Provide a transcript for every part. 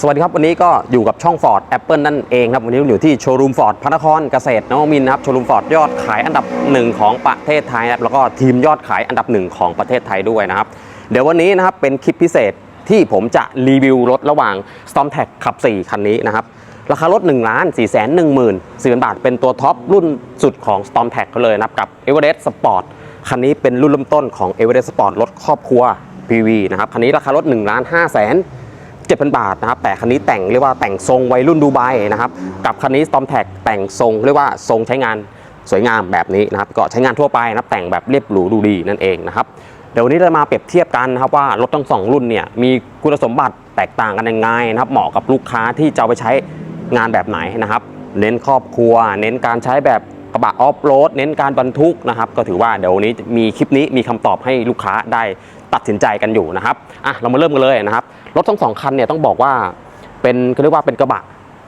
สวัสดีครับวันนี้ก็อยู่กับช่อง Ford Apple นั่นเองครับ วันนี้อยู่ที่โชว์รูมฟอร์ดพระนครเกษตรนวมินนะครับโชว์รูมฟอร์ดยอดขายอันดับหนึ่งของประเทศไทยนะครับแล้วก็ทีมยอดขายอันดับหนึ่งของประเทศไทยด้วยนะครับ เดี๋ยววันนี้นะครับเป็นคลิปพิเศษที่ผมจะรีวิวรถระหว่าง Storm t a c ขับ 4 คันนี้นะครับ ราคารถ1 4 1 0 0 0 0 บาท เป็นตัวท็อปรุ่นสุดของ Storm t a c เขาเลยนะครับกับ Everest Sport คันนี้เป็นรุ่นเริ่มต้นของ Everest Sport รถครอบครัว PV นะครับคันนี้ราคารถ1 5 0 0 0 0 7,000 บาทนะครับแต่คันนี้แต่งเรียกว่าแต่งทรงวัยรุ่นดูไบนะครับกับคันนี้ Storm t a c แต่งทรงเรียกว่าทรงใช้งานสวยงามแบบนี้นะครับก็ใช้งานทั่วไปนะครับแต่งแบบเรียบหรูดูดีนั่นเองนะครับเดี๋ยววันนี้เรามาเปรียบเทียบกันนะครับว่ารถทั้งสองรุ่นเนี่ยมีคุณสมบัติแตกต่างกันยังไงนะครับเหมาะกับลูกค้าที่จะไปใช้งานแบบไหนนะครับเน้นครอบครัว เน้นการใช้แบบกระบะออฟโรดเน้นการบรรทุกนะครับก็ถือว่าเดี๋ยววันนี้มีคลิปนี้มีคำตอบให้ลูกค้าได้ตัดสินใจกันอยู่นะครับอะเรามาเริ่มกันเลยนะครับ รถทั้งสองคันเนี่ยต้องบอกว่าเป็นเรียกว่าเป็นกระบะ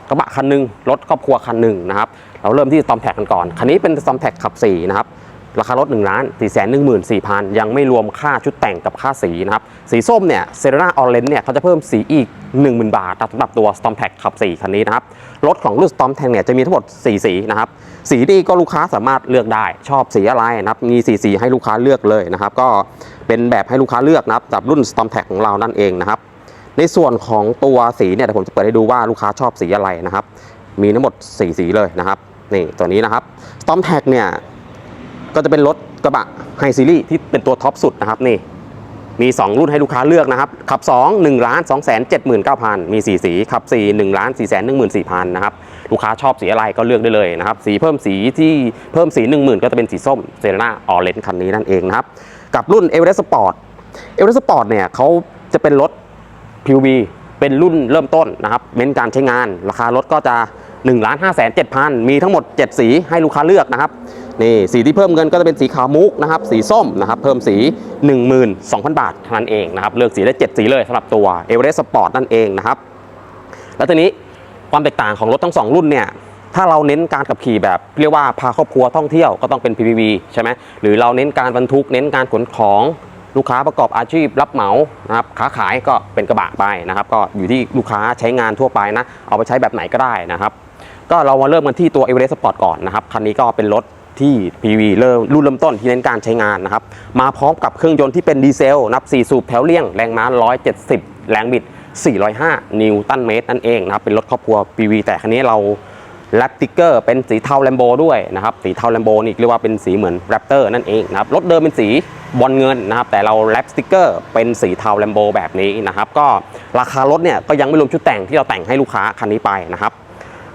กระบะคันหนึ่งรถครอบครัวคันหนึ่งนะครับเราเริ่มที่ Storm t a c กันก่อน คันนี้เป็น Storm t a c ขับ4นะครับราคารถ1ล้าน4 1 4 0 0 0 ยังไม่รวมค่าชุดแต่งกับค่าสีนะครับ สีส้มเนี่ยเซเรนาออเรนเนี่ยเขาจะเพิ่มสีอีก 10,000 บาทสำหรับตัว Storm t a c ขับ 4 คันนี้นะครับ รถของรุ่น Storm t a c เนี่ยจะมีทั้งหมด 4 สีนะครับ สีดีก็ลูกค้าสามารถเลือกได้ชอบสีอะไรนะครับ มีสีสีให้ลูกค้าเลือกเลยนะครับ ก็เป็นแบบให้ลูกค้าเลือกนะครับสำหรับรุ่น Storm t a c ของเรานั่นเองนะครับ ในส่วนของตัวสีเนี่ยเดี๋ยวผมจะเปิดให้ดูว่าลูกค้าชอบสีอะไรนะครับ มีทั้งหมด4สีเลยนะครับนี่ตัวนี้นะครับ Storm t a c เนี่ยก็จะเป็นรถกระบะไฮซีรีส์ที่เป็นตัวท็อปสุดนะครับนี่มี 2 รุ่นให้ลูกค้าเลือกนะครับ ขับ 2 1ล้าน2 7 9 0 0 0 มี 4 สี ขับ 4 1ล้าน4 1 4 0 0 0 นะครับ ลูกค้าชอบสีอะไรก็เลือกได้เลยนะครับ สีเพิ่มสีที่เพิ่มสี 10,000 ก็จะเป็นสีส้มเซเรนาออเรนคันนี้นั่นเองนะครับ กับรุ่น e v e r e s t Sport e v e r e s t Sport เนี่ยเขาจะเป็นรถ PUV เป็นรุ่นเริ่มต้นนะครับเน้นการใช้งาน ราคารถก็จะ1นึ่งล้านห้าแสนเจ็ดพันมีทั้งหมด 7 สีให้ลูกค้าเลือกนะครับนี่สีที่เพิ่มเงินก็จะเป็นสีขาวมุกนะครับสีส้มนะครับเพิ่มสี 12,000 บาทเท่านั้นเองนะครับเลือกสีได้ 7 สีเลยสำหรับตัว e v e r e s t Sport นั่นเองนะครับแล้วทีนี้ความแตกต่างของรถทั้งสองรุ่นเนี่ยถ้าเราเน้นการขับขี่แบบเรียกว่าพาครอบครัวท่องเที่ยวก็ต้องเป็น PPV ใช่ไหมหรือเราเน้นการบรรทุกเน้นการขนของ ลูกค้าประกอบอาชีพรับเหมานะครับค้าขายก็เป็นกระบะไปนะครับ ก็อยู่ที่ลูกค้าใช้งานทั่วไปนะ เอาไปใช้แบบไหนก็ได้นะครับ ก็เรามาเริ่มกันที่ตัว e v e r e s t Sport ก่อนนะครับ คันนี้ก็เป็นรถที่ PV เริ่มรุ่นเริ่มต้นที่เน้นการใช้งานนะครับ มาพร้อมกับเครื่องยนต์ที่เป็นดีเซลนับ 4 สูบแถวเลี่ยง แรงม้า 170 แรงบิด 405 นิวตันเมตรนั่นเองนะครับ เป็นรถครอบครัว PV แต่คันนี้เรา แรปติกเกอร์เป็นสีเทาแลมโบด้วยนะครับสีเทาแลมโบนี่เรียกว่าเป็นสีเหมือนแรปเตอร์นั่นเองนะครับรถเดิมเป็นสีบอลเงินนะครับแต่เราแรปสติกเกอร์เป็นสีเทาแลมโบแบบนี้นะครับก็ราคารถเนี่ยก็ยังไม่รวมชุดแต่งที่เราแต่งให้ลูกค้าคันนี้ไปนะครับ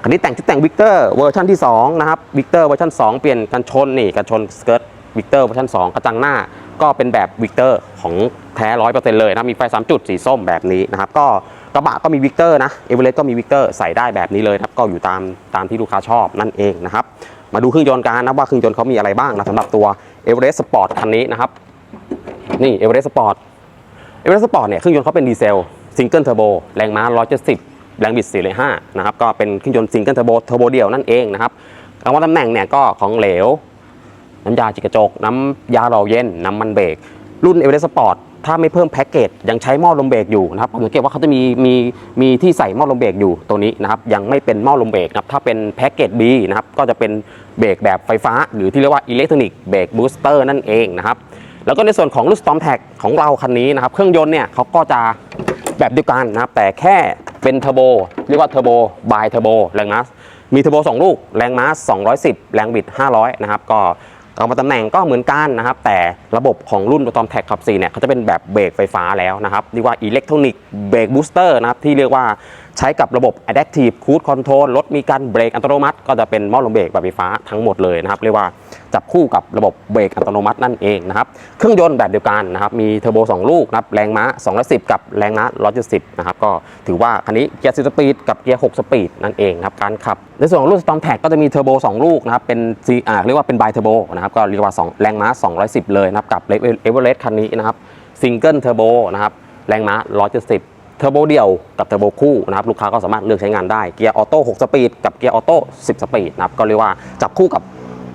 คันนี้แต่งชุดแต่งวิกเตอร์เวอร์ชันที่2นะครับวิกเตอร์เวอร์ชัน2 เปลี่ยนกันชนนี่กันชนสเกิร์ตวิกเตอร์เวอร์ชัน2กระจังหน้าก็เป็นแบบวิกเตอร์ของแท้ร้อยเปอร์เซ็นต์เลยนะมีไฟ3จุดสีส้มแบบนี้นะครับก็ กระบะก็มีวิกเตอร์นะเอเวอเรสต์ก็มีวิกเตอร์ใส่ได้แบบนี้เลยครับก็อยู่ตามตามที่ลูกค้าชอบนั่นเองนะครับมาดูเครื่องยนต์กันนะว่าเครื่องยนต์เขามีอะไรบ้างนะสำหรับตัวเอเวอเรสต์สปอร์ตคันนี้นะครับนี่เอเวอเรสต์สปอร์ตเอเวอเรสต์สปอร์ตเนี่ยเครื่องยนต์เขาเป็นดีเซลซิงเกิลเทอร์โบแรงม้า 170 แรงบิด405นะครับก็เป็นเครื่องยนต์ซิงเกิลเทอร์โบเทอร์โบเดียวนั่นเองนะครับคำว่าตำแหน่งเนี่ยก็ของเหลว น้ำยาจิกกระจก น้ำยาหล่อเย็น น้ำมันเบรกรุ่นเอเวอเรสต์สปอร์ต ถ้าไม่เพิ่มแพ็กเกจยังใช้หม้อลมเบรกอยู่นะครับผมสังเกตว่าเขาจะมีมีมีที่ใส่หม้อลมเบรกอยู่ตัวนี้นะครับยังไม่เป็นหม้อลมเบรกนะครับถ้าเป็นแพ็กเกจ B นะครับก็จะเป็นเบรกแบบไฟฟ้า หรือที่เรียกว่าอิเล็กทรอนิกส์เบรกบูสเตอร์นั่นเองนะครับแล้วก็ในส่วนของรุ่น Storm t a c ของเราคันนี้นะครับเครื่องยนต์เนี่ยเขาก็จะแบบเดียวกันนะครับแต่แค่เป็นเทอร์โบเรียกว่าเทอร์โบบายเทอร์โบแรงม้ามีเทอร์โบ2ลูกแรงม้า210 แรงบิด 500 นะครับก็ เอามาตำแหน่งก็เหมือนกันนะครับ แต่ระบบของรุ่นตอมแท็กขับ4เนี่ยเขาจะเป็นแบบเบรกไฟฟ้าแล้วนะครับเรียกว่าอิเล็กทรอนิกส์เบรกบูสเตอร์นะครับที่เรียกว่าใช้กับระบบ Adaptive Cruise Control รถมีการเบรกอัตโนมัติ ก็จะเป็นหม้อลมเบรกแบบไฟฟ้าทั้งหมดเลยนะครับเรียกว่าจับคู่กับระบบเบรกอัตโนมัตินั่นเองนะครับเครื่องยนต์แบบเดียวกันนะครับมีเทอร์โบ 2 ลูกนะครับแรงม้า 210 กับแรงม้า 170 นะครับก็ถือว่าคันนี้เกียร์10สปีดกับเกียร์6สปีดนั่นเองนะครับการขับ ในส่วนของรุ่น Storm t a c ก็จะมีเทอร์โบ 2 ลูกนะครับเป็น C อ่าเรียกว่าเป็นไบเทอร์โบนะครับก็เรียกว่า 2 แรงม้า 210 เลยนะครับกับเอเวอเรสต์คันนี้นะครับซิงเกิลเทอร์โบนะครับแรงม้า 170 เทอร์โบเดี่ยวกับเทอร์โบคู่นะครับลูกค้าก็สามารถเลือกใช้งานได้เกียร์ออโต้6สปีดกับเกียร์ออโต้10 สปีดนะครับก็เรียกว่าจับคู่กับ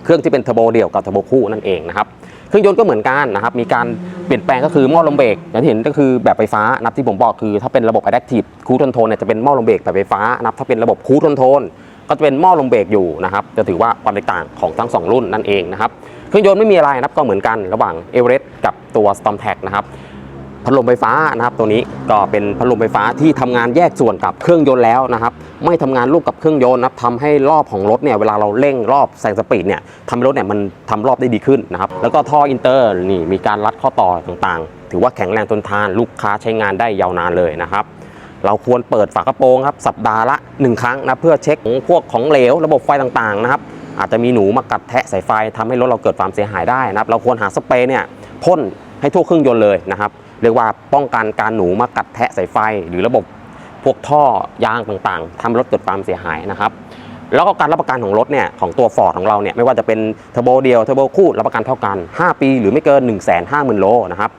เครื่องที่เป็นเทอร์โบเดี่ยวกับเทอร์โบคู่นั่นเองนะครับเครื่องยนต์ก็เหมือนกันนะครับมีการเปลี่ยนแปลงก็คือหม้อลมเบรกอย่างที่เห็นก็คือแบบไฟฟ้านะครับที่ผมบอกคือ ถ้าเป็นระบบ Adaptive Cruise Control เนี่ยจะเป็นหม้อลมเบรกแบบไฟฟ้านะครับถ้าเป็นระบบ Cruise Control ก็จะเป็นหม้อลมเบรกอยู่นะครับจะถือว่าความแตกต่างของทั้งสองรุ่นนั่นเองนะครับเครื่องยนต์ไม่มีอะไรนะครับก็เหมือนกันระหว่าง e v e r e s t กับตัว Storm t a c นะครับ พัดลมไฟฟ้านะครับตัวนี้ก็เป็นพัดลมไฟฟ้าที่ทำงานแยกส่วนกับเครื่องยนต์แล้วนะครับไม่ทำงานร่วมกับเครื่องยนต์นะครับทำให้รอบของรถเนี่ยเวลาเราเร่งรอบแซงสปีดเนี่ยทำให้รถเนี่ยมันทำรอบได้ดีขึ้นนะครับแล้วก็ท่ออินเตอร์นี่มีการรัดข้อต่อต่างๆ ถือว่าแข็งแรงทนทานลูกค้าใช้งานได้ยาวนานเลยนะครับเราควรเปิดฝากระโปรงครับสัปดาห์ละ 1 ครั้งนะเพื่อเช็คพวกของเหลว ระบบไฟต่างๆนะครับอาจจะมีหนูมากัดแทะสายไฟทำให้รถเราเกิดความเสียหายได้นะครับเราควรหาสเปรย์เนี่ยพ่นให้ทั่วเครื่องยนต์เลยนะครับ เรียกว่าป้องกันการหนูมากัดแทะสายไฟ หรือระบบพวกท่อยางต่างๆทำให้รถเกิดความเสียหายนะครับแล้วก็การรับประกันของรถเนี่ยของตัว Ford ของเราเนี่ยไม่ว่าจะเป็นเทอร์โบเดียวเทอร์โบคู่รับประกันเท่ากัน 5 ปีหรือไม่เกิน 1 5 0 0 0 0โลนะครับ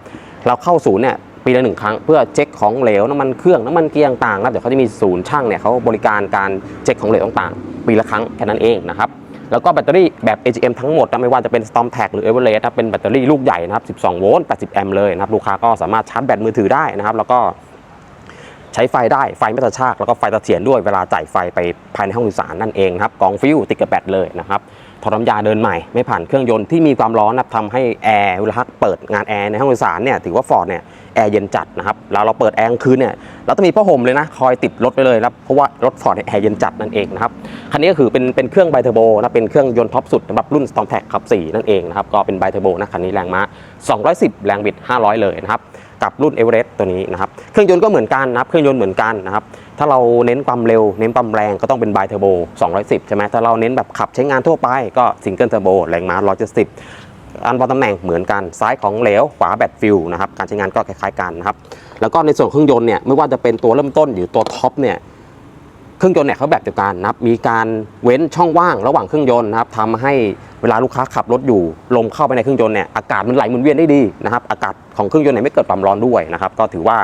เราเข้าศูนย์เนี่ยปีละหนึ่งครั้งเพื่อเช็คของเหลวน้ำมันเครื่องน้ำมันเกียร์ต่างๆนะเดี๋ยวเขาจะมีศูนย์ช่างเนี่ยเขาบริการการเช็คของเหลวต่างๆ ปีละครั้งแค่นั้นเองนะครับ แล้วก็แบตเตอรี่แบบ AGM ทั้งหมดนะไม่ว่าจะเป็น Storm t a g หรือ Everest นะเป็นแบตเตอรี่ลูกใหญ่นะครับ 12 โวลต์ 80 แอมป์เลยนะครับ ลูกค้าก็สามารถชาร์จแบตมือถือได้นะครับ แล้วก็ใช้ไฟได้ ไฟไม่ตระชาก แล้วก็ไฟเสถียนด้วย เวลาจ่ายไฟไปภายในห้องโดยสารนั่นเองครับ กองฟิวติดกับแบตเลยนะครับ ทอดน้ำยาเดินใหม่ไม่ผ่านเครื่องยนต์ที่มีความร้อนนะครับทำให้แอร์เวลาเปิดงานแอร์ในห้องโดยสารเนี่ยถือว่าฟอร์ดเนี่ยแอร์เย็นจัดนะครับแล้วเราเปิดแอร์คืนเนี่ยเราต้องมีผ้าห่มเลยนะคอยติดรถไปเลยนะครับเพราะว่ารถฟอร์ดแอร์เย็นจัดนั่นเองนะครับคันนี้ก็คือเป็นเป็นเครื่องไบเทอร์โบนะเป็นเครื่องยนต์ท็อปสุดสำหรับรุ่น Storm t a c ขับ 4 นั่นเองนะครับก็เป็นไบเทอร์โบนะคันนี้แรงม้า 210 แรงบิด 500 เลยนะครับกับรุ่น e v e r e s t ตัวนี้นะครับเครื่องยนต์ก็เหมือนกันนะครับเครื่องยนต์เหมือนกันนะครับ ถ้าเราเน้นความเร็วเน้นความแรงก็ต้องเป็นไบเทอร์โบ 210 ใช่ไหมถ้าเราเน้นแบบขับใช้งานทั่วไปก็ซิงเกิลเทอร์โบแรงม้า 170 อันบอลตำแหน่งเหมือนกัน ซ้ายของเหลว ขวาแบตฟิลนะครับ การใช้งานก็คล้ายๆกันนะครับ แล้วก็ในส่วนเครื่องยนต์เนี่ย ไม่ว่าจะเป็นตัวเริ่มต้นหรือตัวท็อปเนี่ยเครื่องยนต์เนี่ยเขาแบบเดียวกันนะครับ มีการเว้นช่องว่างระหว่างเครื่องยนต์นะครับทำให้เวลาลูกค้าขับรถอยู่ ลมเข้าไปในเครื่องยนต์เนี่ยอากาศมันไหลหมุนเวียนได้ดีนะครับ อากาศของเครื่องยนต์เนี่ยไม่เกิดความร้อนด้วยนะครับ ก็ถือว่า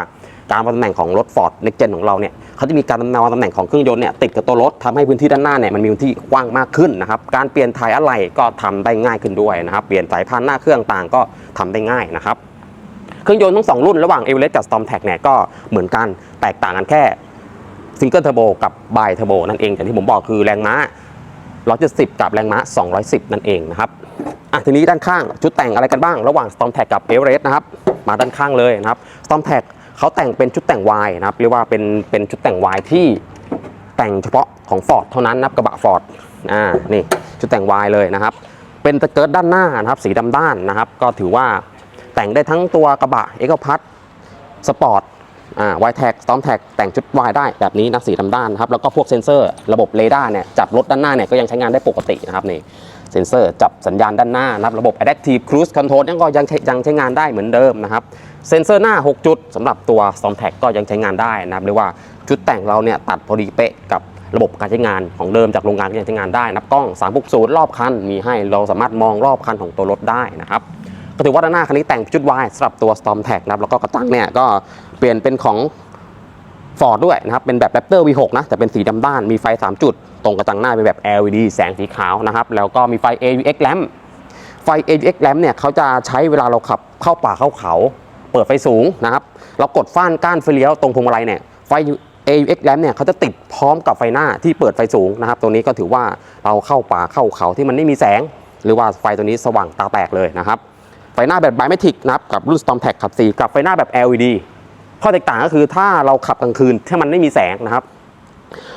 การตำแหน่งของรถ Ford Next Gen ของเราเนี่ย เขาจะมีการวาตำแหน่งของเครื่องยนต์เนี่ยติดกับตัวรถทำให้พื้นที่ด้านหน้าเนี่ยมันมีพื้นที่กว้างมากขึ้นนะครับการเปลี่ยนถ่ายอะไหล่ก็ทำได้ง่ายขึ้นด้วยนะครับเปลี่ยนสายพานหน้าเครื่องต่างก็ทำได้ง่ายนะครับเครื่องยนต์ทั้งสองรุ่นระหว่าง e v e r e s t กับ Storm t a c เนี่ยก็เหมือนกันแตกต่างกันแค่ซิงเกิลเทอร์โบกับไบเทอร์โบนั่นเองอย่างที่ผมบอกคือแรงม้า 170 กับแรงม้า 210 นั่นเองนะครับอะทีนี้ด้านข้างชุดแต่งอะไรกันบ้างระหว่าง Storm t a c กับ e v e r e s t นะครับมาด้านข้างเลยนะครับ Storm t a c เขาแต่งเป็นชุดแต่ง Y นะครับเรียกว่าเป็นเป็นชุดแต่ง Y ที่แต่งเฉพาะของ Ford เท่านั้นนะครับกระบะ Ford อ่านี่ชุดแต่ง Y เลยนะครับ เป็นสเกิร์ตด้านหน้านะครับสีดำด้านนะครับ ก็ถือว่าแต่งได้ทั้งตัวกระบะ e c o p a s สปอร์ตอ่า Y Tag Storm Tag แต่งชุด Y ได้แบบนี้นะสีดำด้านนะครับแล้วก็พวกเซ็นเซอร์ระบบเรดาร์เนี่ยจับรถด้านหน้าเนี่ยก็ยังใช้งานได้ปกตินะครับนี่เซ็นเซอร์จับสัญญาณด้านหน้านะครับระบบ Adaptive Cruise Control ยังก็ยังยังใช้งานได้เหมือนเดิมนะครับ เซ็นเซอร์หน้า 6 จุดสำหรับตัว s o m Tag ก็ยังใช้งานได้นะครับเรียกว่าชุดแต่งเราเนี่ยตัดพอดีเป๊ะกับระบบการใช้งานของเดิมจากโรงงานก็ยังใช้งานได้นับกล้อง360รอบคันมีให้เราสามารถมองรอบคันของตัวรถได้นะครับก็ถือว่าด้านหน้าคันนี้แต่งชุด Y สำหรับตัว Storm Tag นะครับแล้วก็กระจังเนี่ยก็เปลี่ยนเป็นของฟอร์ดด้วยนะครับ เป็นแบบ Raptor V6 นะ แต่เป็นสีดำด้าน มีไฟ 3 จุด ตรงกระจังหน้าเป็นแบบ LED แสงสีขาวนะครับ แล้วก็มีไฟ AUX lamp ไฟ AUX lamp เนี่ยเขาจะใช้เวลาเราขับเข้าป่าเข้าเขา เปิดไฟสูงนะครับเรากดฟ้านก้านไฟเลี้ยวตรงพวงมาลัยเนี่ยไฟ AUX lamp เนี่ยเขาจะติดพร้อมกับไฟหน้าที่เปิดไฟสูงนะครับตัวนี้ก็ถือว่าเราเข้าป่าเข้าเขาที่มันไม่มีแสง หรือว่าไฟตัวนี้สว่างตาแตกเลยนะครับไฟหน้าแบบไบเมทิกนะครับกับรุ่น Storm Tag ขับ 4 กับไฟหน้าแบบ LED ข้อแตกต่างก็คือถ้าเราขับกลางคืนถ้ามันไม่มีแสงนะครับ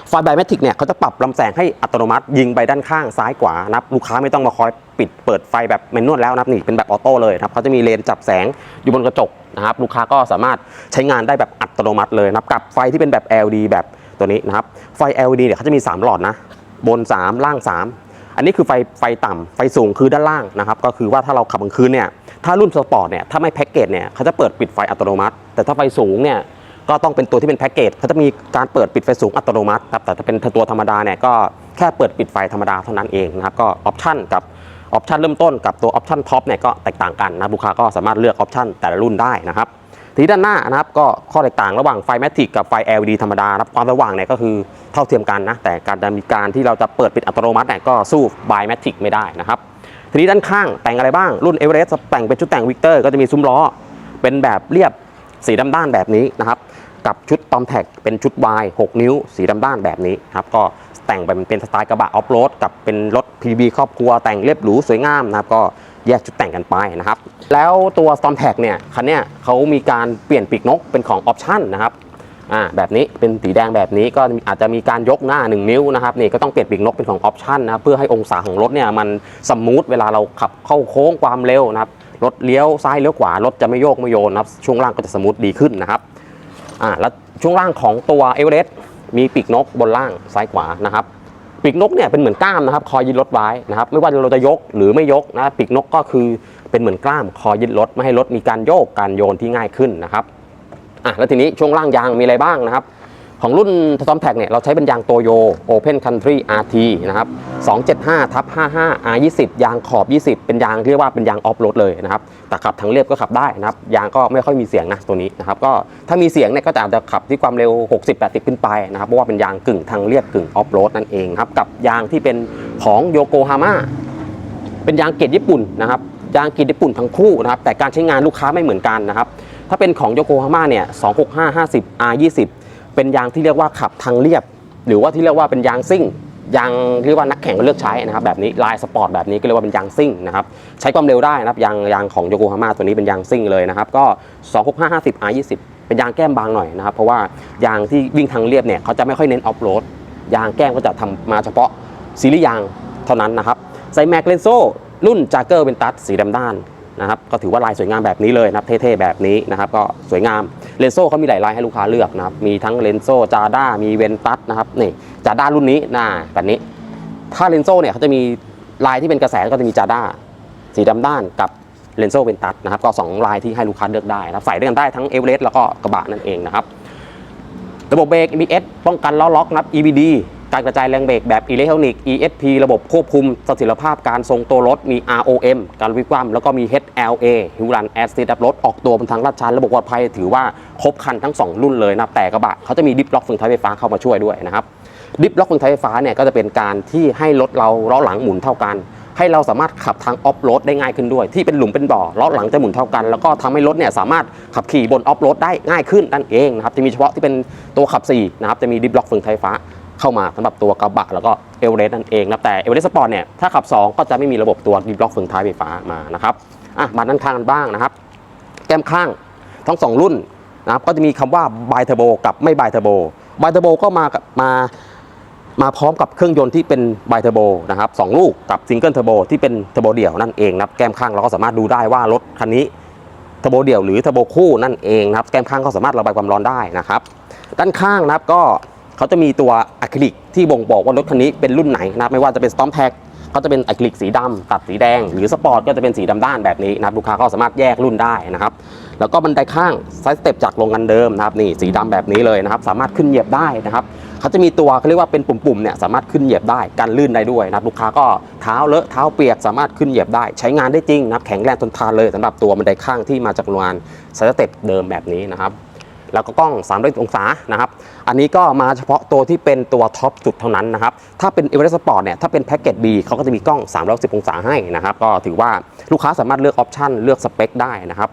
ไฟไบแมทริกเนี่ยเขาจะปรับลำแสงให้อัตโนมัติ ยิงไปด้านข้างซ้ายขวานะครับลูกค้าไม่ต้องมาคอยปิดเปิดไฟแบบแมนนวลแล้วนะครับนี่เป็นแบบออโต้เลยนะครับเขาจะมีเลนจับแสงอยู่บนกระจกนะครับลูกค้าก็สามารถใช้งานได้แบบอัตโนมัติเลยนะครับกับไฟที่เป็นแบบ LED แบบตัวนี้นะครับไฟ LED เนี่ยเขาจะมี 3 หลอดนะบน 3 ล่าง 3 อันนี้คือไฟไฟต่ำไฟสูงคือด้านล่างนะครับก็คือว่าถ้าเราขับกลางคืนเนี่ยถ้ารุ่นสปอร์ตเนี่ยถ้าไม่แพ็กเกจเนี่ยเขาจะเปิดปิดไฟอัตโนมัติ แต่ถ้าไฟสูงเนี่ย ก็ต้องเป็นตัวที่เป็นแพ็กเกจเขาจะมีการเปิดปิดไฟสูงอัตโนมัติครับแต่ถ้าเป็นตัวธรรมดาเนี่ยก็แค่เปิดปิดไฟธรรมดาเท่านั้นเองนะครับก็ออปชั่นกับออปชันเริ่มต้นกับตัวออปชันท็อปเนี่ยก็แตกต่างกันนะลูกค้าก็สามารถเลือกออปชันแต่ละรุ่นได้นะครับทีนี้ด้านหน้านะครับก็ข้อแตกต่างระหว่างไฟแมทริกกับไฟ LED ธรรมดาครับความสว่างเนี่ยก็คือเท่าเทียมกันนะแต่การดำเนินการที่เราจะเปิดปิดอัตโนมัติเนี่ยก็สู้ไบแมทริกไม่ได้นะครับทีนี้ด้านข้างแต่งอะไรบ้างรุ่นเอเวอเรสต์แต่งเป็นชุดแต่งวิกเตอร์ก็จะมีซุ้มล้อเป็นแบบเรียบสีดำด้านแบบนี้นะครับ กับชุดตอมแท็กเป็นชุด Y 6นิ้ว สีดำด้านแบบนี้ครับก็แต่งแบบเป็นสไตล์กระบะออฟโรดกับเป็นรถ PB ครอบครัวแต่งเรียบหรูสวยงามนะครับก็แยกชุดแต่งกันไปนะครับ แล้วตัว Storm Tag เนี่ยคันเนี้ยเขามีการเปลี่ยนปีกนกเป็นของออปชั่นนะครับอ่าแบบนี้เป็นสีแดงแบบนี้ก็อาจจะมีการยกหน้า 1 นิ้วนะครับนี่ก็ต้องเปลี่ยนปีกนกเป็นของออปชันนะเพื่อให้องศาของรถเนี่ยมันสมูทเวลาเราขับเข้าโค้งความเร็วนะครับรถเลี้ยวซ้ายเลี้ยวขวารถจะไม่โยกไม่โยนนะครับช่วงล่างก็จะสมูทดีขึ้นนะครับ อ่าแล้วช่วงล่างของตัวเอเวอเรสต์มีปีกนกบนล่างซ้ายขวานะครับปีกนกเนี่ยเป็นเหมือนกล้ามนะครับ คอยยึดรถไว้นะครับ ไม่ว่าเราจะยกหรือไม่ยกนะปีกนกก็คือเป็นเหมือนกล้ามคอยยึดรถไม่ให้รถมีการโยกการโยนที่ง่ายขึ้นนะครับอะแล้วทีนี้ช่วงล่างยางมีอะไรบ้างนะครับ ของรุ่น Storm Tag เนี่ยเราใช้เป็นยางโตโย Open Country RT นะครับ 275ทับ55 R20 ยางขอบ 20 เป็นยางเรียกว่าเป็นยางออฟโรดเลยนะครับ แต่ขับทางเรียบก็ขับได้นะครับ ยางก็ไม่ค่อยมีเสียงนะตัวนี้นะครับ ก็ถ้ามีเสียงเนี่ยก็จะอาจจะขับที่ความเร็ว 60-80 ขึ้นไปนะครับ เพราะว่าเป็นยางกึ่งทางเรียบกึ่งออฟโรดนั่นเองครับ กับยางที่เป็นของโยโกฮาม่า เป็นยางเกรดญี่ปุ่นนะครับ ยางเกรดญี่ปุ่นทั้งคู่นะครับ แต่การใช้งานลูกค้าไม่เหมือนกันนะครับ ถ้าเป็นของโยโกฮาม่าเนี่ย 265 50 R20 เป็นยางที่เรียกว่าขับทางเรียบ หรือว่าที่เรียกว่าเป็นยางซิ่งยางเรียกว่านักแข่งก็เลือกใช้นะครับแบบนี้ลายสปอร์ตแบบนี้ก็เรียกว่าเป็นยางซิ่งนะครับใช้ความเร็วได้นะครับยางยางของโยโกฮาม่าตัวนี้เป็นยางซิ่งเลยนะครับก็ 265 50 R20 เป็นยางแก้มบางหน่อยนะครับเพราะว่ายางที่วิ่งทางเรียบเนี่ยเขาจะไม่ค่อยเน้นออฟโรดยางแก้มก็จะทำมาเฉพาะซีรีส์ยางเท่านั้นนะครับใส่แม็กเลนโซรุ่นจากเกอร์เวนตัสสีดำด้าน นะครับก็ถือว่าลายสวยงามแบบนี้เลยนะครับเท่ๆแบบนี้นะครับก็สวยงามเลนโซ่เขามีหลายลายให้ลูกค้าเลือกนะครับมีทั้งเลนโซ่จาด้ามีเวนตัสนะครับนี่จาด้ารุ่นนี้นะแบบนี้ ถ้าเลนโซ่เนี่ยเขาจะมีลายที่เป็นกระแสก็จะมีจาด้าสีดำด้านกับเลนโซ่เวนตัสนะครับก็สองลายที่ให้ลูกค้าเลือกได้นะใส่ด้วยกันได้ทั้งเอเวอเรสต์แล้วก็กระบะนั่นเองนะครับระบบเบรก ABS ป้องกันล้อล็อกนะครับ EBD การกระจายแรงเบรกแบบอิเล็กทรอนิกส์ ESP ระบบควบคุมเสถียรภาพการทรงตัวรถมี ROM การวิความแล้วก็มี HLA Hill Run Assist รถออกตัวบนทางลาดชันระบบปลอดภัยถือว่าครบครันทั้ง 2 รุ่นเลยนะแต่กระบะเขาจะมีดิฟล็อกเฟืองท้ายไฟฟ้าเข้ามาช่วยด้วยนะครับดิฟล็อกเฟืองท้ายไฟฟ้าเนี่ยก็จะเป็นการที่ให้รถเราล้อหลังหมุนเท่ากันให้เราสามารถขับทางออฟโรดได้ง่ายขึ้นด้วย ที่เป็นหลุมเป็นบ่อล้อหลังจะหมุนเท่ากัน แล้วก็ทำให้รถเนี่ยสามารถขับขี่บนออฟโรดได้ง่ายขึ้นนั่นเองนะครับจะมีเฉพาะที่เป็นตัวขับ4นะครับจะมีดิฟล็อกเฟืองท้ายไฟฟ้า เข้ามาสำหรับตัวกระบะแล้วก็เอเวอเรสต์นั่นเองนะแต่เอเวอเรสต์สปอร์ตเนี่ยถ้าขับ 2 ก็จะไม่มีระบบตัวดิฟล็อกเฟืองท้ายไฟฟ้ามานะครับอะมาด้านข้างกันบ้างนะครับ แก้มข้างทั้งสองรุ่นนะครับก็จะมีคำว่าไบเทอร์โบกับไม่ไบเทอร์โบไบเทอร์โบก็มากับมามาพร้อมกับเครื่องยนต์ที่เป็นไบเทอร์โบนะครับสองลูกกับซิงเกิลเทอร์โบที่เป็นเทอร์โบเดี่ยวนั่นเองนะครับแก้มข้างเราก็สามารถดูได้ว่ารถคันนี้เทอร์โบเดี่ยวหรือเทอร์โบคู่นั่นเองนะครับแก้มข้างก็สามารถระบายความร้อนได้นะครับ ด้านข้างนะครับก็ เขาจะมีตัวอะคริลิกที่บ่งบอกว่ารถคันนี้เป็นรุ่นไหนนะไม่ว่าจะเป็นสตอมแพ็กเขาจะเป็นอะคริลิกสีดำตัดสีแดง หรือสปอร์ตก็จะเป็นสีดำด้านแบบนี้นะครับลูกค้าก็สามารถแยกรุ่นได้นะครับ แล้วก็บันไดข้างไซส์สเต็ปจากโรงงานเดิมนะครับนี่สีดำแบบนี้เลยนะครับ สามารถขึ้นเหยียบได้นะครับเขาจะมีตัวเขาเรียกว่าเป็นปุ่มๆเนี่ยสามารถขึ้นเหยียบได้กันลื่นได้ด้วยนะครับลูกค้าก็เท้าเลอะเท้าเปียกสามารถขึ้นเหยียบได้ ใช้งานได้จริงนะครับแข็งแรงทนทานเลยสำหรับตัวบันไดข้างที่มาจากโรงงานไซส์สเต็ปเดิมแบบนี้นะครับ แล้วก็กล้อง360องศานะครับ อันนี้ก็มาเฉพาะตัวที่เป็นตัวท็อปสุดเท่านั้นนะครับ ถ้าเป็น e v e r e s t Sport เนี่ย ถ้าเป็นแพ็กเกจ B เขาก็จะมีกล้อง360องศาให้นะครับ ก็ถือว่าลูกค้าสามารถเลือกออปชันเลือกสเปคได้นะครับ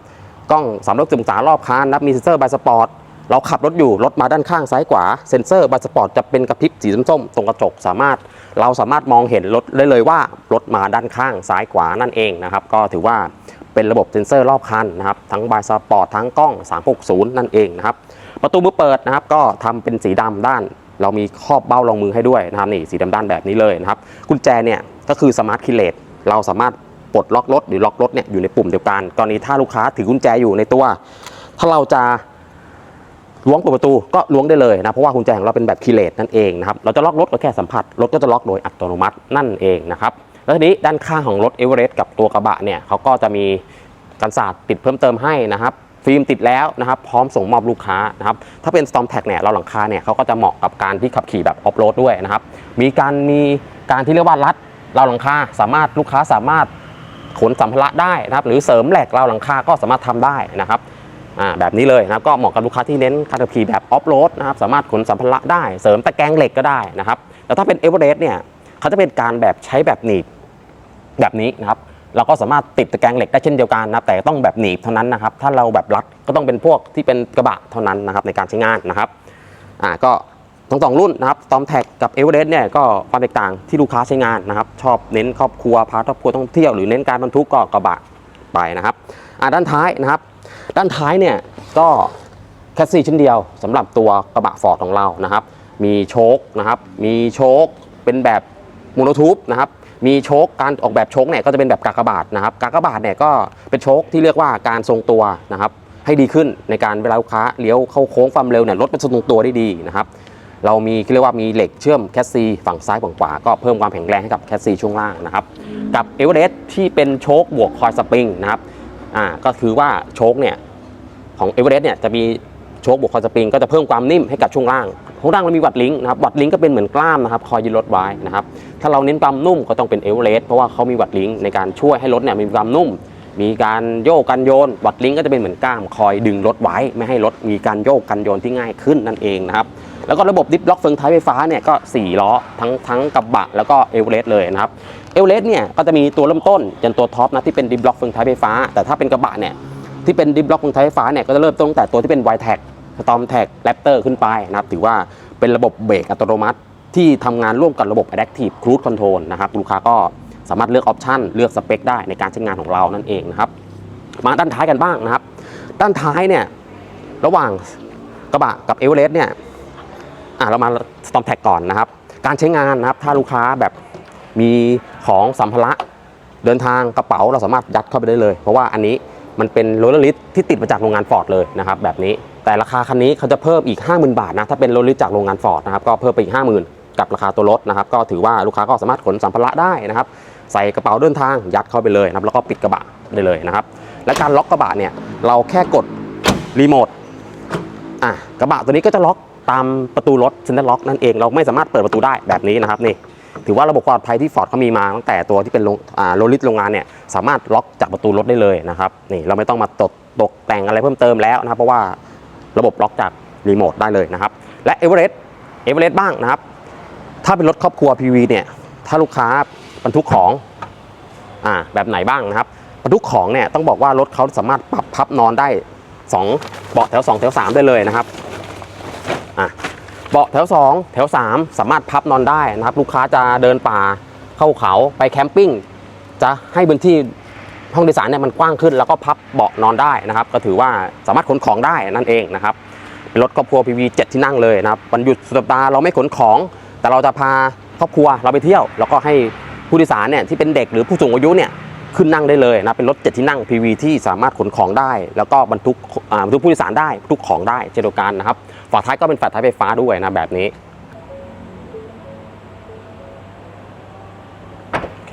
กล้อง360องศารอบคันนะครับมีเซนเซอร์บายสปอร์ตเราขับรถอยู่ รถมาด้านข้างซ้ายขวา เซ็นเซอร์บายสปอร์ตจะเป็นกระพริบสีส้มๆตรงกระจกสามารถเราสามารถมองเห็นรถได้เลยว่ารถมาด้านข้างซ้ายขวานั่นเองนะครับ ก็ถือว่า เป็นระบบเซ็นเซอร์รอบคันนะครับทั้งบายสปอร์ตทั้งกล้อง 360 นั่นเองนะครับประตูมือเปิดนะครับก็ทำเป็นสีดำด้าน เรามีครอบเบ้ารองมือให้ด้วยนะครับนี่สีดำด้านแบบนี้เลยนะครับกุญแจเนี่ยก็คือสมาร์ทคิเลตเราสามารถปลดล็อกรถหรือล็อกรถเนี่ยอยู่ในปุ่มเดียวกันกรณีถ้าลูกค้าถือกุญแจอยู่ในตัว ถ้าเราจะล้วงเปิดประตูก็ล้วงได้เลยนะเพราะว่ากุญแจของเราเป็นแบบคิเลตนั่นเองนะครับเราจะล็อกรถก็แค่สัมผัสรถก็จะล็อกโดยอัตโนมัตินั่นเองนะครับ แล้วทีนี้ด้านข้างของรถเอเวอเรสต์กับตัวกระบะเนี่ยเขาก็จะมีกันศาสตร์ติดเพิ่มเติมให้นะครับฟิล์มติดแล้วนะครับพร้อมส่งมอบลูกค้านะครับถ้าเป็น Storm Tag เนี่ยเราหลังคาเนี่ยเขาก็จะเหมาะกับการที่ขับขี่แบบออฟโรดด้วยนะครับมีการมีการที่เรียกว่ารัดเราหลังคาสามารถลูกค้าสามารถขนสัมภาระได้นะครับหรือเสริมแหลกเราหลังคาก็สามารถทำได้นะครับแบบนี้เลยนะครับก็เหมาะกับลูกค้าที่เน้นการขับขี่แบบออฟโรดนะครับสามารถขนสัมภาระได้เสริมตะแกรงเหล็กก็ได้นะครับแต่ถ้าเป็นเอเวอเรสต์เนี่ย เขาจะเป็นการแบบใช้แบบหนีบแบบนี้นะครับเราก็สามารถติดตะแกรงเหล็กได้เช่นเดียวกันนะครับแต่ต้องแบบหนีบเท่านั้นนะครับ ถ้าเราแบบรัดก็ต้องเป็นพวกที่เป็นกระบะเท่านั้นนะครับในการใช้งานนะครับอ่าก็ทั้งสองรุ่นนะครับตอมแท็กกับเอเวอเรสต์เนี่ยก็ความแตกต่างที่ลูกค้าใช้งานนะครับ ชอบเน้นครอบครัวพาครอบครัวท่องเที่ยวหรือเน้นการบรรทุกก็กระบะไปนะครับอ่าด้านท้ายนะครับ ด้านท้ายเนี่ยก็แคสซี่ชิ้นเดียวสำหรับตัวกระบะฟอร์ดของเรานะครับ มีโชคนะครับ มีโชคเป็นแบบ โมโนทูบนะครับมีโชคการออกแบบโชคเนี่ยก็จะเป็นแบบกากบาทนะครับกากบาทเนี่ยก็เป็นโชคที่เรียกว่าการทรงตัวนะครับให้ดีขึ้นในการเวลาลูกค้าเลี้ยวเข้าโค้งความเร็วเนี่ยรถมันทรงตัวได้ดีนะครับเรามีเรียกว่ามีเหล็กเชื่อมแคสซีฝั่งซ้ายฝั่งขวาก็เพิ่มความแข็งแรงให้กับแคสซีช่วงล่างนะครับกับเอเวอเรสต์ที่เป็นโชคบวกคอยสปริงนะครับอ่าก็คือว่าโชคเนี่ยของเอเวอเรสต์เนี่ยจะมีโชคบวกคอยสปริงก็จะเพิ่มความนิ่มให้กับช่วงล่าง ช่วงล่างเรามีวัดลิงนะครับวัดลิงก็เป็นเหมือนกล้ามนะครับคอยยึดรถไว้นะครับถ้าเราเน้นความนุ่มก็ต้องเป็นเอเวอเรสต์เพราะว่าเขามีวัดลิงในการช่วยให้รถเนี่ยมีความนุ่ม มีการโยกกันโยน วัดลิงก็จะเป็นเหมือนกล้ามคอยดึงรถไว้ ไม่ให้รถมีการโยกกันโยนที่ง่ายขึ้นนั่นเองนะครับแล้วก็ระบบดิฟล็อกเฟืองท้ายไฟฟ้าเนี่ยก็4ล้อทั้งทั้งกระบะแล้วก็เอเวอเรสต์เลยนะครับเอเวอเรสต์เนี่ยก็จะมีตัวเริ่มต้นจนตัวท็อปนะที่เป็นดิฟล็อกเฟืองท้ายไฟฟ้า แต่ถ้าเป็นกระบะเนี่ยที่เป็นดิฟล็อกของไฟฟ้าเนี่ยก็จะเริ่มต้นตั้งแต่ตัวที่เป็น y t a g Storm Tag Raptor ขึ้นไปนะครับถือว่าเป็นระบบเบรกอัตโนมัติ ที่ทำงานร่วมกับระบบ Adaptive Cruise Control นะครับลูกค้าก็สามารถเลือกออปชันเลือกสเปคได้ในการใช้งานของเรานั่นเองนะครับ มาด้านท้ายกันบ้างนะครับ ด้านท้ายเนี่ยระหว่างกระบะกับเอเวอเรสต์เนี่ยเรามา Storm Tag ก่อนนะครับ การใช้งานนะครับถ้าลูกค้าแบบมีของสัมภาระเดินทางกระเป๋าเราสามารถยัดเข้าไปได้เลย เพราะว่าอันนี้มันเป็นโรลเลอร์ลิสที่ติดมาจากโรงงานฟอร์ดเลยนะครับ แบบนี้ แต่ราคาคันนี้เขาจะเพิ่มอีก 50,000 บาทนะถ้าเป็นโรลิสจากโรงงานฟอร์ดนะครับก็เพิ่มไปอีก 50,000 กับราคาตัวรถนะครับก็ถือว่าลูกค้าก็สามารถขนสัมภาระได้นะครับใส่กระเป๋าเดินทางยัดเข้าไปเลยนะครับแล้วก็ปิดกระบะได้เลยนะครับและการล็อกกระบะเนี่ยเราแค่กดรีโมทอะกระบะตัวนี้ก็จะล็อกตามประตูรถเซ็นทรัลล็อกนั่นเองเราไม่สามารถเปิดประตูได้แบบนี้นะครับนี่ถือว่าระบบความปลอดภัยที่ฟอร์ดเขามีมาตั้งแต่ตัวที่เป็นโรลลิสโรงงานเนี่ยสามารถล็อกจากประตูรถได้เลยนะครับนี่เราไม่ต้องมาตกตกแต่งอะไรเพิ่มเติมแล้วนะครับเพราะว่า ระบบล็อกจากรีโมทได้เลยนะครับ และเอเวอเรสต์เอเวอเรสต์บ้างนะครับ ถ้าเป็นรถครอบครัว PV เนี่ยถ้าลูกค้าบรรทุกของอ่าแบบไหนบ้างนะครับบรรทุกของเนี่ยต้องบอกว่ารถเขาสามารถปรับพับนอนได้2เบาะแถว 2 แถว 3 ได้เลยนะครับอะเบาะแถว 2 แถว 3 สามารถพับนอนได้นะครับ ลูกค้าจะเดินป่าเข้าเขาไปแคมปิ้งจะให้พื้นที่ ห้องโดยสารเนี่ยมันกว้างขึ้นแล้วก็พับเบาะนอนได้นะครับ ก็ถือว่าสามารถขนของได้นั่นเองนะครับเป็นรถครอบครัว PV 7ที่นั่งเลยนะครับวันหยุดสุดสัปดาห์เราไม่ขนของ แต่เราจะพาครอบครัวเราไปเที่ยว แล้วก็ให้ผู้โดยสารเนี่ยที่เป็นเด็กหรือผู้สูงอายุเนี่ยขึ้นนั่งได้เลยนะเป็นรถเจ็ดที่นั่ง PV ที่สามารถขนของได้ แล้วก็บรรทุกบรรทุกผู้โดยสารได้บรรทุกของได้เช่นเดียวกันนะครับฝาท้ายก็เป็นฝาท้ายไฟฟ้าด้วยนะแบบนี้โอเค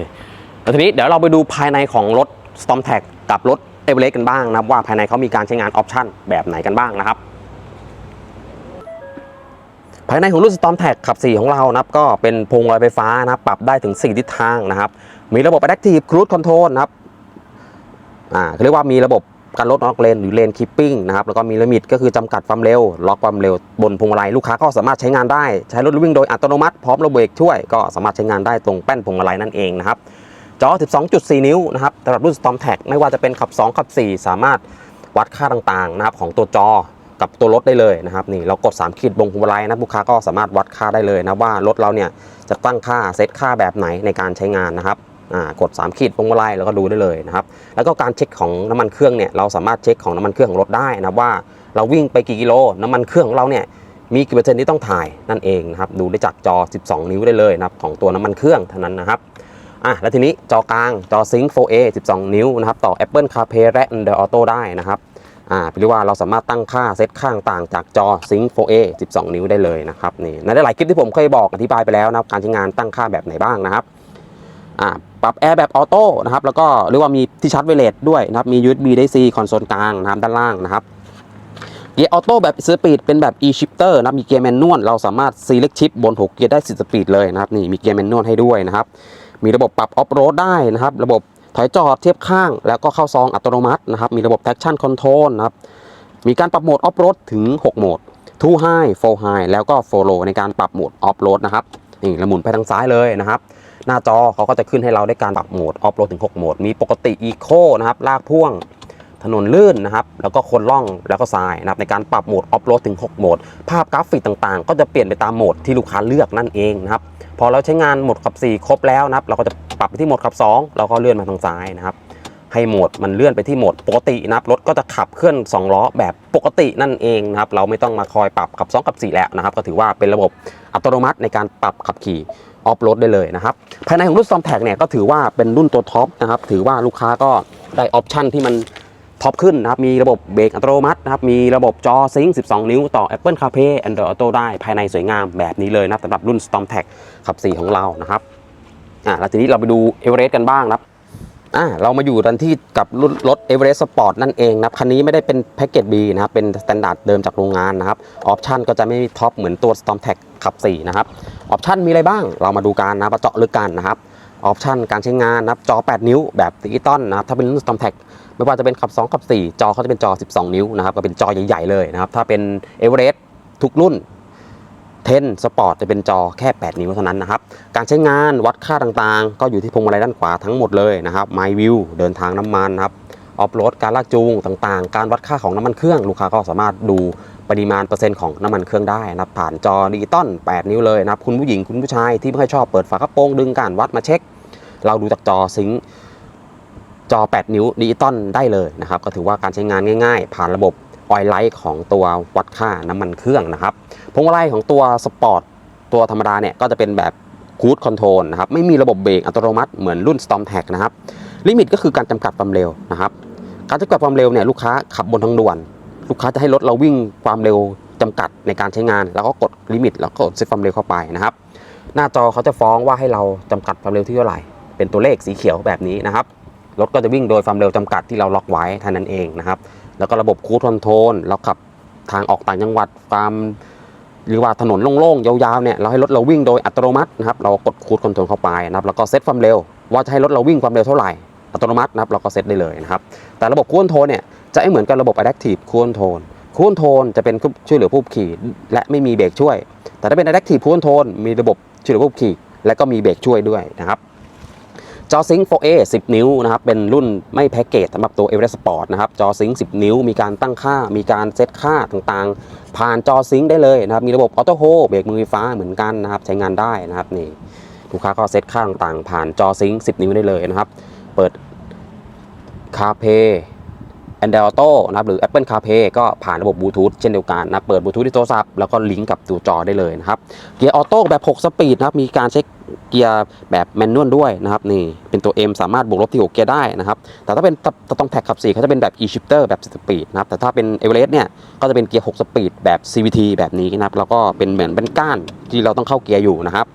แล้วทีนี้เดี๋ยวเราไปดูภายในของรถ Storm Tag กับรถเอเวอเรสต์กันบ้างนะครับ ว่าภายในเขามีการใช้งานออปชั่นแบบไหนกันบ้างนะครับ ภายในของรุ่น Storm Tag ขับ 4 ของเรานะครับก็เป็นพวงลัยไฟฟ้านะครับปรับได้ถึง 4 ทิศทางนะครับ มีระบบ Adaptive Cruise Control นะครับอ่าเรียกว่ามีระบบการลดนอกเลนหรือเลนคีปปิ้งนะครับแล้วก็มีลิมิตก็คือจำกัดความเร็ว ล็อกความเร็วบนพวงมาลัยลูกค้าก็สามารถใช้งานได้ ใช้รถวิ่งโดยอัตโนมัติพร้อมระบบเบรกช่วยก็สามารถใช้งานได้ตรงแป้นพวงมาลัยนั่นเองนะครับ จอ 12.4 นิ้วนะครับสำหรับรุ่น Storm Tag ไม่ว่าจะเป็นขับ 2 ขับ 4 สามารถวัดค่าต่างๆนะครับของตัวจอกับตัวรถได้เลยนะครับนี่เรากด 3 ขีดบนพวงมาลัยนะลูกค้าก็สามารถวัดค่าได้เลยนะว่ารถเราเนี่ยจะตั้งค่าเซตค่าแบบไหนในการใช้งานนะครับอ่ากด 3 ขีดพวงมาลัยแล้วก็ดูได้เลยนะครับแล้วก็การเช็คของน้ำมันเครื่องเนี่ยเราสามารถเช็คของน้ำมันเครื่องของรถได้นะว่าเราวิ่งไปกี่กิโล น้ำมันเครื่องของเราเนี่ยมีกี่เปอร์เซ็นต์ที่ต้องถ่ายนั่นเองนะครับดูได้จากจอ 12 นิ้วได้เลยนะครับของตัวน้ำมันเครื่องเท่านั้นนะครับ อะแล้วทีนี้จอกลางจอ Sync 4A 12 นิ้วนะครับต่อ Apple CarPlay และ Android Auto ได้นะครับอ่าหรือว่าเราสามารถตั้งค่าเซตข้างต่างจากจอ Sync 4A 12 นิ้วได้เลยนะครับนี่ในหลายคลิปที่ผมเคยบอกอธิบายไปแล้วนะครับการใช้งานตั้งค่าแบบไหนบ้างนะครับอ่าปรับแอร์แบบออโต้นะครับแล้วก็เรียกว่ามีที่ชาร์จไวเลสด้วยนะครับมี USB ได้ C คอนโซลกลางนะครับด้านล่างนะครับเกียร์ออโต้แบบสปีดเป็นแบบ e-shifter นะมีเกียร์แมนนวลเราสามารถ select shift บน6เกียร์ได้10สปีดเลยนะครับนี่มีเกียร์แมนนวลให้ด้วยนะครับ มีระบบปรับออฟโรดได้นะครับ ระบบถอยจอดเทียบข้าง แล้วก็เข้าซองอัตโนมัตินะครับ มีระบบ traction control นะครับ มีการปรับโหมดออฟโรดถึง 6 โหมด two high four high แล้วก็ four low ในการปรับโหมดออฟโรดนะครับ นี่เราหมุนไปทางซ้ายเลยนะครับ หน้าจอเขาก็จะขึ้นให้เราได้การปรับโหมดออฟโรดถึง 6 โหมด มีปกติอีโคนะครับ ลากพ่วง ถนนลื่นนะครับ แล้วก็คนล่องแล้วก็ทรายนะครับในการปรับโหมดออฟโรดถึง 6 โหมด ภาพกราฟิกต่างๆ ก็จะเปลี่ยนไปตามโหมดที่ลูกค้าเลือกนั่นเองนะครับ พอเราใช้งานโหมดขับ 4 ครบแล้วนะครับ เราก็จะปรับไปที่โหมดขับ2เราก็เลื่อนมาทางซ้ายนะครับ ให้โหมดมันเลื่อนไปที่โหมดปกตินะครับ รถก็จะขับเคลื่อน 2 ล้อแบบปกตินั่นเองนะครับ เราไม่ต้องมาคอยปรับขับ2ขับ 4 แล้วนะครับ ก็ถือว่าเป็นระบบอัตโนมัติในการปรับขับขี่ออฟโรดได้เลยนะครับ ภายในของรุ่น Storm Tag เนี่ยก็ถือว่าเป็นรุ่นตัวท็อปนะครับ ถือว่าลูกค้าก็ได้ออปชันที่มัน ท็อปขึ้นนะครับ มีระบบเบรกอัตโนมัตินะครับ มีระบบจอซิงค์12 นิ้วต่อ Apple CarPlay Android Auto ได้ภายในสวยงามแบบนี้เลยนะครับสำหรับรุ่น Storm Tag ขับ 4 ของเรานะครับอ่าแล้วทีนี้เราไปดู Everest กันบ้างนะครับอ่าเรามาอยู่กันที่กับรุ่นรถ Everest Sport นั่นเองนะครับ คันนี้ไม่ได้เป็นแพ็กเกจ B นะครับ เป็นสแตนดาร์ดเดิมจากโรงงานนะครับ ออปชันก็จะไม่ท็อปเหมือนตัว Storm Tag ขับ 4 นะครับ ออปชันมีอะไรบ้าง เรามาดูกันนะมาเจาะลึกกันนะครับออปชันการใช้งานนะครับจอ 8 นิ้วแบบดิจิตอลนะครับถ้าเป็นรุ่น Storm Tag ไม่ว่าจะเป็นขับ 2 ขับ 4 จอเขาจะเป็นจอ 12 นิ้วนะครับก็เป็นจอใหญ่ๆเลยนะครับ ถ้าเป็น Everest ทุกรุ่น10 Sport จะเป็นจอแค่ 8 นิ้วเท่านั้นนะครับ การใช้งานวัดค่าต่างๆ ก็อยู่ที่พวงมาลัยด้านขวาทั้งหมดเลยนะครับ My View เดินทางน้ำมันนะครับออฟโรดการลากจูงต่างๆ การวัดค่าของน้ำมันเครื่องลูกค้าก็สามารถดูปริมาณเปอร์เซ็นต์ของน้ำมันเครื่องได้นะครับผ่านจอดิจิตอล8 นิ้วเลยนะครับคุณผู้หญิงคุณผู้ชายที่ไม่ค่อยชอบเปิดฝากระโปรงดึงการวัดมาเช็ค เราดูจากจอซิงค์ จอ 8 นิ้วดิจิตอลได้เลยนะครับ ก็ถือว่าการใช้งานง่ายๆ ผ่านระบบออยไลท์ของตัววัดค่าน้ำมันเครื่องนะครับพวงมาลัยของตัวสปอร์ตตัวธรรมดาเนี่ยก็จะเป็นแบบคูดคอนโทรลนะครับไม่มีระบบเบรกอัตโนมัติเหมือนรุ่น Storm Tag นะครับลิมิตก็คือการจำกัดความเร็วนะครับการจำกัดความเร็วเนี่ยลูกค้าขับบนทางด่วน ลูกค้าจะให้รถเราวิ่งความเร็วจำกัดในการใช้งาน แล้วก็กดลิมิต แล้วก็กดเซตความเร็วเข้าไปนะครับหน้าจอเขาจะฟ้องว่าให้เราจำกัดความเร็วที่เท่าไหร่ เป็นตัวเลขสีเขียวแบบนี้นะครับ รถก็จะวิ่งโดยความเร็วจำกัดที่เราล็อกไว้เท่านั้นเองนะครับ แล้วก็ระบบคูดคอนโทรลเราขับทางออกต่างจังหวัดความหรือว่าถนนโล่งๆ ยาวๆเนี่ยเราให้รถเราวิ่งโดยอัตโนมัตินะครับเรากดคูดคอนโทรลเข้าไปนะครับแล้วก็เซตความเร็ว ว่าจะให้รถเราวิ่งความเร็วเท่าไหร่อัตโนมัตินะครับเราก็เซตได้เลยนะครับแต่ระบบคูดคอนโทรลเนี่ยจะไม่เหมือนกับระบบ Adaptive Cruise Control คูดคอนโทรลจะเป็นช่วยเหลือผู้ขี่ และไม่มีเบรกช่วย แต่ถ้าเป็น Adaptive Cruise Control มีระบบช่วยเหลือผู้ขี่และก็มีเบรกช่วยด้วยนะครับ จอซิงค์ 4A 10 นิ้วนะครับ เป็นรุ่นไม่แพ็กเกจสำหรับตัว Everest Sport นะครับ จอซิงค์10 นิ้ว มีการตั้งค่า มีการเซตค่าต่างๆ ผ่านจอซิงค์ได้เลยนะครับ มีระบบออโต้โฮเบรกมือไฟฟ้าเหมือนกันนะครับ ใช้งานได้นะครับนี่ลูกค้าก็เซตค่าต่างๆ ผ่านจอซิงค์10 นิ้วได้เลยนะครับ เปิดคาเพ Android Auto นะครับหรือ Apple CarPlay ก็ผ่านระบบบลูทูธเช่นเดียวกันนะเปิดบลูทูธที่โทรศัพท์แล้วก็ลิงก์กับตัวจอได้เลยนะครับเกียร์ออโต้แบบ 6 สปีดนะครับมีการเช็คเกียร์แบบแมนนวลด้วยนะครับนี่เป็นตัว M สามารถบวกลบที่ 6 เกียร์ได้นะครับแต่ถ้าเป็นตต้องแท็กขับ4เขาจะเป็นแบบ e shifter แบบ10สปีดนะครับแต่ถ้าเป็น e v e r e s t เนี่ยก็จะเป็นเกียร์6สปีดแบบ CVT แบบนี้นะครับแล้วก็เป็นเหมือนเป็นก้านที่เราต้องเข้าเกียร์อยู่นะครับ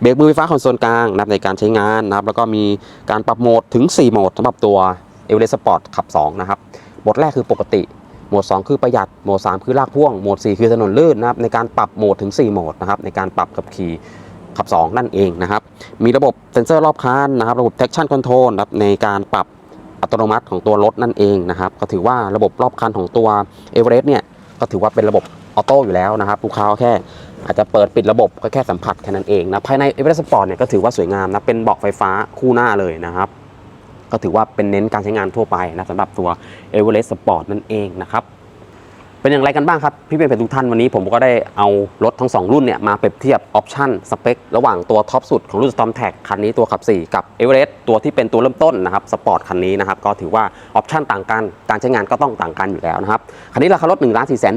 เบรกมือไฟฟ้าคอนโซลกลางนะครับในการใช้งานนะครับแล้วก็มีการปรับโหมดถึง 4 โหมดสำหรับตัว e v e r e s t Sport ขับ2นะครับ หมดแรกคือปกติโหมด2 คือประหยัดโหมด3 คือลากพ่วงโหมด4 คือถนนลื่นนะครับในการปรับโหมดถึง 4 โหมดนะครับในการปรับขับขี่ขับ 2 นั่นเองนะครับมีระบบเซ็นเซอร์รอบคันนะครับระบบ traction control นะครับในการปรับอัตโนมัติของตัวรถนั่นเองนะครับก็ถือว่าระบบรอบคันของตัว e v e r e s t เนี่ยก็ถือว่าเป็นระบบออโต้อยู่แล้วนะครับลูกค้าแค่อาจจะเปิดปิดระบบก็แค่สัมผัสแค่นั้นเองนะภายใน e v e r e s t Sport เนี่ยก็ถือว่าสวยงามนะเป็นเบาะไฟฟ้าคู่หน้าเลยนะครับ ก็ถือว่าเป็นเน้นการใช้งานทั่วไปนะสำหรับตัว e v e r e s t Sport นั่นเองนะครับเป็นอย่างไรกันบ้างครับ พี่เป็นทุกท่านวันนี้ผมก็ได้เอารถทั้ง 2 รุ่นเนี่ยมาเปรียบเทียบออปชั่นสเปคระหว่างตัวท็อปสุดของรุ่น Storm Tag คันนี้ตัวขับ 4 กับ e v e r e s t ตัวที่เป็นตัวเริ่มต้นนะครับสปอร์ตคันนี้นะครับก็ถือว่าออปชั่นต่างกัน การใช้งานก็ต้องต่างกันอยู่แล้วนะครับ คันนี้ราคารถ1 4 1 4 0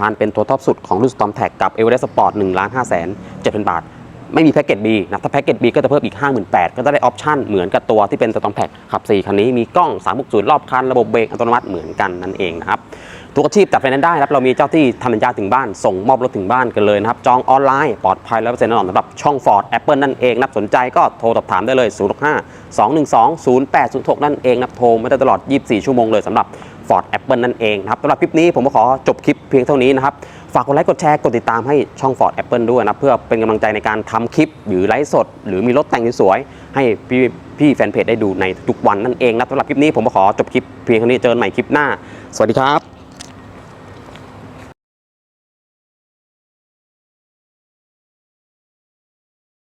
0 0เป็นตัวท็อปสุดของรุ่น Storm Tag กับ e v e r e s t Sport 1 5 7 0 0 0บาท ไม่มีแพ็กเกจ B นะถ้าแพ็กเกจ B ก็จะเพิ่มอีก 58,000 ก็จะได้ออปชั่นเหมือนกับตัวที่เป็นสตอมแพ็กขับ 4 คันนี้มีกล้อง 360 รอบคัน ระบบเบรกอัตโนมัติเหมือนกันนั่นเองนะครับทุกอาชีพจัดไฟแนนซ์ได้ครับเรามีเจ้าที่ทำสัญญาถึงบ้านส่งมอบรถถึงบ้านกันเลยนะครับจองออนไลน์ปลอดภัยแล้วเปอร์เซ็นต์แน่นอนสำหรับช่อง Ford Apple นั่นเองนับสนใจก็โทรสอบถามได้เลย065 212 0806นั่นเองนับโทรไม่ได้ตลอด 24 ชั่วโมงเลยสำหรับ Ford Apple นั่นเองนะครับสำหรับคลิปนี้ผมก็ขอจบคลิปเพียงเท่านี้นะครับ ฝากกดไลค์กดแชร์กดติดตามให้ช่อง Ford Apple ด้วยนะเพื่อเป็นกำลังใจในการทำคลิป หรือไลฟ์สด หรือมีรถแต่งสวยๆให้พี่พี่แฟนเพจได้ดูในทุกวันนั่นเองนะสำหรับคลิปนี้ผมขอจบคลิปเพียงเท่านี้เจอกันใหม่คลิปหน้า สวัสดีครับ